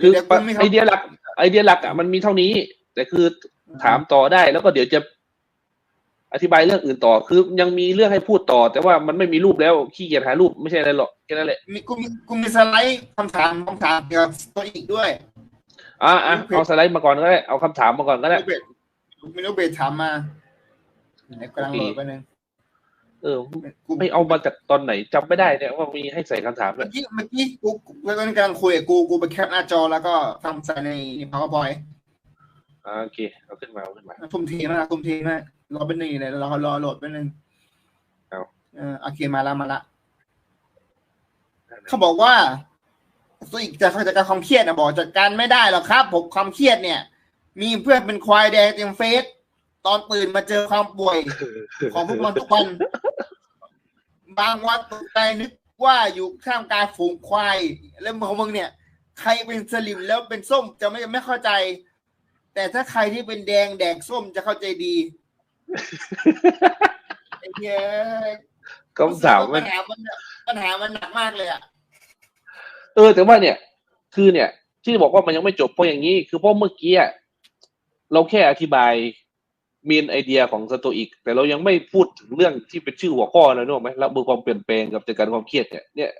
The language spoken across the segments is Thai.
คือเดี๋ยวกูไม่เข้าไอเดียหลัก ไอเดียหลักอะมันมีเท่านี้ แต่คือถามต่อได้แล้วก็เดี๋ยวจะอธิบายเรื่องอื่นต่อ คือยังมีเรื่องให้พูดต่อ แต่ว่ามันไม่มีรูปแล้วขี้เกียจหารูปไม่ใช่อะไรหรอกแค่นั้นแหละมีกูมีกูมีสไลด์คำถามคำถามเกี่ยวกับตัวอีกด้วย อะอะเอาสไลด์มาก่อนก็ได้เอาคำถามมาก่อนก็ได้ไม่รู้เบสไม่รู้เบสถามมาไหนกำลังโหลดไปหนึ่ง เออกูไม่เอามาจากตอนไหนจำไม่ได้เนี่ยว่ามีให้ใส่คำถามด้วเมื่อยกี้เมื่อกี้กูกูตอนนี้กำลังคุยกับกูกูไปแคปหน้าจอแล้วก็ทำใส่ใน powerpoint อ่าโอเคเอาขึ้นมาเอาขึ้นมาทุ่มเทมากทุ่มเทมากรอเป็นหนึ่งอยู่เลยรอรอโหลดเป็นหนึ่งเอาเออโอเคมาละมาละเขาบอกว่าตัวอีกจากจากการความเครียดนะบอกจัดการไม่ได้หรอกครับ ผมความเครียดเนี่ย มีเพื่อนเป็นควายแดงเต็มเฟซตอนตื่นมาเจอความป่วย ของพวกมันทุกวัน บางวันตกใจนึกว่าอยู่ข้ามกลารฝูงควาย แล้วของมึงเนี่ย ใครเป็นสลิมแล้วเป็นส้มจะไม่ไม่เข้าใจ แต่ถ้าใครที่เป็นแดงแดกส้มจะเข้าใจดีไอ้เหี้ยคำถามมัปันญหามันปัญหามันหนักมากเลยอะเออแต่ว่าเนี่ย คือเนี่ย ที่บอกว่ามันยังไม่จบเพราะอย่างนี้ คือเพราะเมื่อกี้อะเราแค่อธิบาย มีนไอเดียของสโตอิก แต่เรายังไม่พูดถึงเรื่องที่เป็นชื่อหัวข้อเลยนึกออกไหมรับมือความเปลี่ยนแปลงกับจัดการความเครียดเนี่ยเนี่ย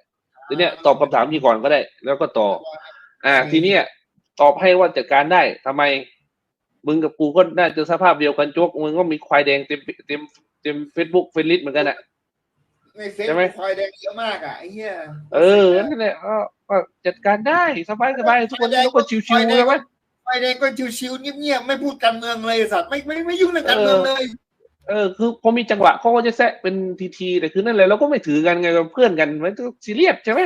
ทีเนี้ยตอบคำถามนี้ก่อนก็ได้ แล้วก็ต่อ อ่า ทีเนี้ยตอบให้ว่าจัดการได้ทำไม มึงกับกูก็น่าจะสภาพเดียวกันโจ๊กมึงก็มีควายแดงเต็มเต็มเต็มเฟซบุ๊กเฟซลิสเหมือนกันอะในเฟซใช่ไหมควายแดงเยอะมากอะไอ้เหี้ยเออนั่นแหละก็ก็จัดการได้สบายสบายทุกคนทุกคนชิวๆใช่ไหม ควายแดงก็ชิวๆเงียบๆไม่พูดการเมืองเลยไอ้สัตว์ไม่ไม่ไม่ยุ่งเรื่องการเมืองเลย เออ คือพอมีจังหวะเขาก็จะแซะเป็นทีทีๆแต่คือนั่นแหละเราก็ไม่ถือกันไงเราเพื่อนกันมันก็ซีเรียสใช่ไหม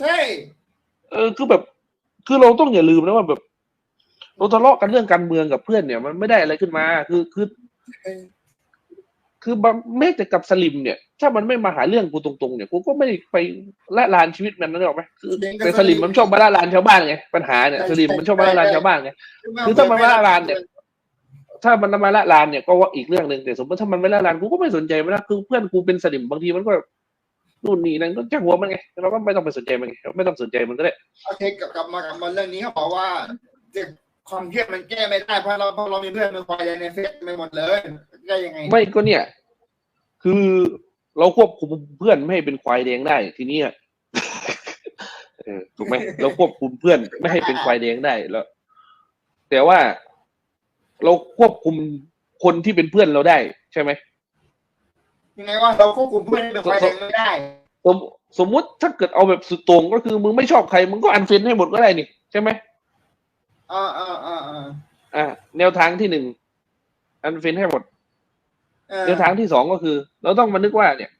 ใช่ เออคือแบบ คือเราต้องอย่าลืมนะว่าแบบเราทะเลาะกันเรื่องการเมืองกับเพื่อนเนี่ย มันไม่ได้อะไรขึ้นมา คือคือ คือบางแม้แต่กับสลิมเนี่ย ถ้ามันไม่มาหาเรื่องกูตรงๆเนี่ยกูก็ไม่ได้ไปละลานชีวิตมันนั่นหรอกไหมคือแต่สลิมมันชอบมาละลานชาวบ้านไงปัญหาเนี่ยสลิมมันชอบมาละลานชาวบ้านไงคือถ้ามันมาละลานเนี่ยถ้ามันมาละลานเนี่ยก็ว่าอีกเรื่องหนึ่งแต่สมมติถ้ามันไม่ละลานกูก็ไม่สนใจมันนะคือเพื่อนกูเป็นสลิมบางทีมันก็นู่นนี่นั่นก็จ้างหัวมันไงเราก็ไม่ต้องไปสนใจมันไงไม่ต้องสนใจมันก็ได้โอเคกลับกลับมากลับมาเรื่องนี้เขาบอกว่าเด็กความเครียดมันแก้ไม่ได้เพราะเราเพราะเรามีเพื่อนเป็นควายแดงในเฟซไม่หมดเลย ได้ยังไง ไม่ก็เนี่ย คือเราควบคุมเพื่อนไม่ให้เป็นควายแดงได้ ทีเนี้ยเออถูกไหมเราควบคุมเพื่อนไม่ให้เป็นควายแดงได้แล้ว แต่ว่าเราควบคุมคนที่เป็นเพื่อนเราได้ใช่ไหมยังไงว่าเราควบคุมเพื่อนให้เป็นควายแดงไม่ได้สมสมมุติถ้าเกิดเอาแบบสุดโต่งก็คือมึงไม่ชอบใครมึงก็อันเฟนให้หมดก็ได้นี่ใช่ไหมอ่าอ่าอ่าอ่าอ่าแนวทางที่หนึ่งอันเฟนให้หมดเออ แนวทางที่สองก็คือ เราต้องมานึกว่าเนี่ย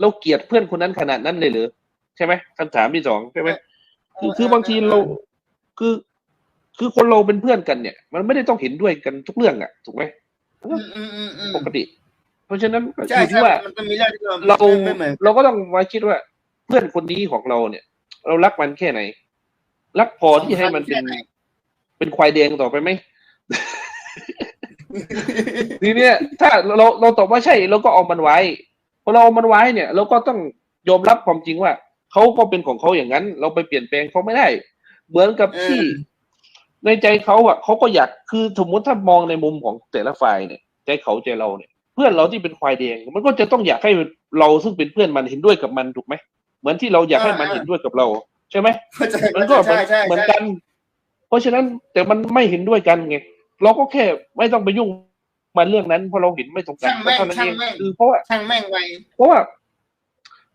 เราเกลียดเพื่อนคนนั้นขนาดนั้นเลยเหรือใช่ไหมคำถามที่สองใช่ไหมคือคือบางทีเราคือ คือคนเราเป็นเพื่อนกันเนี่ย มันไม่ได้ต้องเห็นด้วยกันทุกเรื่องอะถูกไหมอืมอืมอืมอืมปกติ เพราะฉะนั้นอใช่ยู่ใช่ที่ว่ามันจะมีเรื่องที่เราไม่เหมือนเราก็ต้องมาคิดว่า เพื่อนคนนี้ของเราเนี่ย เรารักมันแค่ไหน รักพอที่ให้มันเป็น เป็นควายแดงต่อไปไหม ทีเนี้ยถ้าเราเราตอบว่าใช่เราก็เอามันไว้พอเราเอามันไว้เนี่ย เราก็ต้องยอมรับความจริงว่าเขาก็เป็นของเขาอย่างนั้น เราไปเปลี่ยนแปลงเขาไม่ได้ เหมือนกับที่เออในใจเขาอะเขาก็อยากคือสมมติถ้ามองในมุมของแต่ละฝ่ายเนี่ยใจเขาใจเราเนี่ย เพื่อนเราที่เป็นควายแดง มันก็จะต้องอยากให้เราซึ่งเป็นเพื่อนมันเห็นด้วยกับมันถูกไหมเหมือนที่เราอยากให้มันเห็นด้วยกับเรา ใช่ไหมเข้าใจมันก็เหมือนใช่ใช่เหมือนใช่กัน เพราะฉะนั้นแต่มันไม่เห็นด้วยกันไง เราก็แค่ไม่ต้องไปยุ่งมันเรื่องนั้นเพราะเราเห็นไม่ตรงกันช่างแม่งเท่านั้นเองช่างแม่งคือเพราะว่าช่างแม่งไวเพราะว่า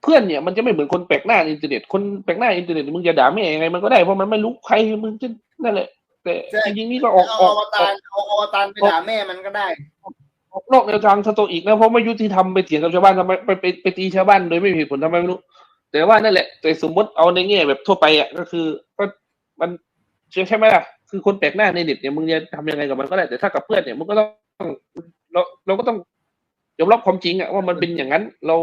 เพื่อนเนี่ยมันจะไม่เหมือนคนแปลกหน้าในอินเทอร์เน็ตคนแปลกหน้าอินเทอร์เน็ตมึงจะด่าแม่ยังไงมันก็ได้เพราะมันไม่รู้ใครมึงจะนั่นแหละแต่ใช่จริงๆนี่ก็ออกเอาอออกวตารเอาอวตารไปด่าแม่มันก็ได้ออกนอกแนวทางสโตอีกนะเพราะไม่ยุติธรรมไปเถียงกับชาวบ้านทำไมไปไปไปตีชาวบ้านโดยไม่มีเหตุผลทำไมไม่รู้ แต่ว่านั่นแหละ แต่สมมติเอาในแง่แบบทั่วไปอะก็คือก็มันใช่ไหมล่ะ คือคนแปลกหน้าในเน็ตเนี่ยมึงจะทำยังไงกับมันก็ได้แต่ถ้ากับเพื่อนเนี่ยมึงก็ต้องเราเราก็ต้องยอมรับความจริงอะว่ามันเป็นอย่างนั้นเรา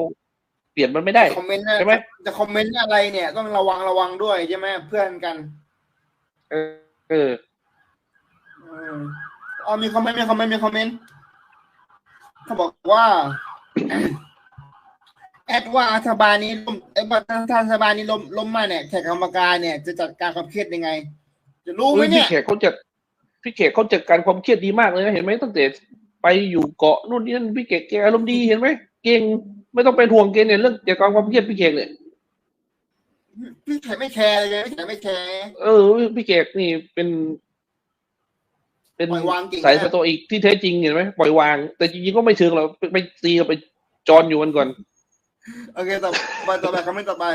เปลี่ยนมันไม่ได้คอมเมนต์นะใช่ไหมจะคอมเมนต์อะไรเนี่ย ต้องระวังระวังด้วยใช่ไหมเพื่อนกัน เออเออเอออ๋อมีคอมเมนต์มีคอมเมนต์มีคอมเมนต์เขาบอกว่าแอดว่ารัฐบาลนี้ล่มไอ้ยว่าถ้ารัฐบาลนี้ล้มล้มมาเนี่ยแขกกรรมการเนี่ยจะจัดการความเครียดยังไง จะรู้ไหมเนี่พี่ยแขกเขาจะพี่แขกเขาจัดการความเครียดดีมากเลยนะเห็นไหมตั้งแต่ไปอยู่เกาะนู่นนี่นั่นพี่แขกแกอารมณ์ดีเห็นไหมเก่งไม่ต้องเป็นห่วงเกณฑ์เนี่ยเรื่องจัดการความเครียดพี่แขกเนี่ยพี่แขกไม่แคร์เลยพี่แขกไม่แคร์เออ พี่แขกนี่เป็นเป็นปล่อยวางเก่งสายนะสโตอีกที่แท้จริงเห็นไหมปล่อยวาง แต่จริงๆก็ไม่เชิงหรอกไปไปตีกับไปจอนอยู่กันก่อน โอเคต่อไปต่อไปคอมเมนต์ต่อไป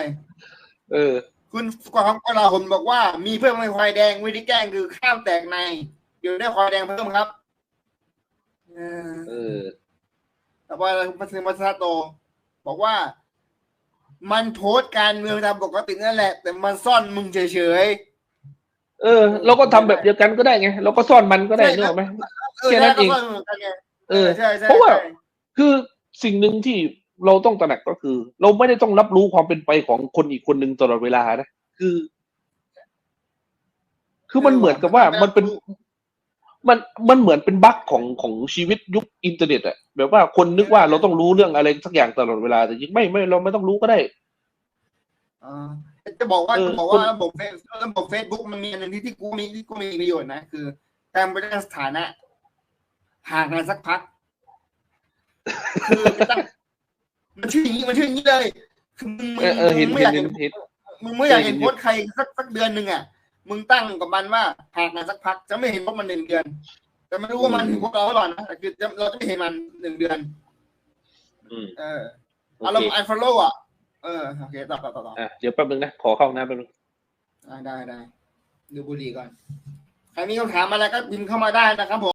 เออ คุณกองกลาผมบอกว่ามีเพื่อนเป็นควายแดงวิธีแกล้งคือข้ามแตกใน เดี๋ยวได้ควายแดงเพิ่มครับเออเออต่อไปมาถึงมัสโต บอกว่า มันโพสต์การเมืองตามปกตินั่นแหละ แต่มันซ่อนมึงเฉยเออ เราก็ทำแบบเดียวกันก็ได้ไงเราก็ซ่อนมันก็ได้นึกออกไหมๆเออแค่นั้นเองก็ซ่อนเหมือนกันไงเออใช่ใช่เพราะว่าใช่คือสิ่งหนึ่งที่ เราต้องตระหนักก็คือ เราไม่ได้ต้องรับรู้ความเป็นไปของคนอีกคนหนึ่งตลอดเวลานะคือ คือมันเหมือนกับว่ามันเป็นมันมันเหมือนเป็นบั๊กของของชีวิตยุคอินเทอร์เน็ตอะแบบว่าคนนึกว่าเราต้องรู้เรื่องอะไรสักอย่างตลอดเวลาแต่จริงไม่ไม่เราไม่ต้องรู้ก็ได้อ่าจะบอกว่าเออจะบอกว่าระบบเฟซระบบเฟซบุ๊กมันมีอันหนึ่งที่ที่กูมีที่กูมีประโยชน์นะคือการบริหารสถานะห่างกันสักพัก คือไม่ต้อง มันชื่ออย่างนี้มันชื่ออย่างนี้เลยคือมึงเออเออเห็นมึงไม่เห็อนยากเห็เห็นนเห็น มึงไม่อยากเห็นเห็นโพสต์ใครสักสักเดือนหนึ่งอะมึงตั้งกับมันว่าห่างกันสักพักจะไม่เห็นว่ามันหนึ่งเดือน แต่ไม่รู้ว่ามันถึงพวกเราหรือเปล่านะแต่คือจะเราจะไม่เห็นมันหนึ่งเดือน อืมเออโออารมเคณ์อันฟอลโล่อะเออโอเคต่อต่อต่อต่ออะเดี๋ยวแป๊บนึงนะขอเข้าห้องน้ำแป๊บนึงได้ได้ได้ดูบุหรี่ก่อนใครมีคำถามอะไรก็พิมพ์เข้ามาได้นะครับผม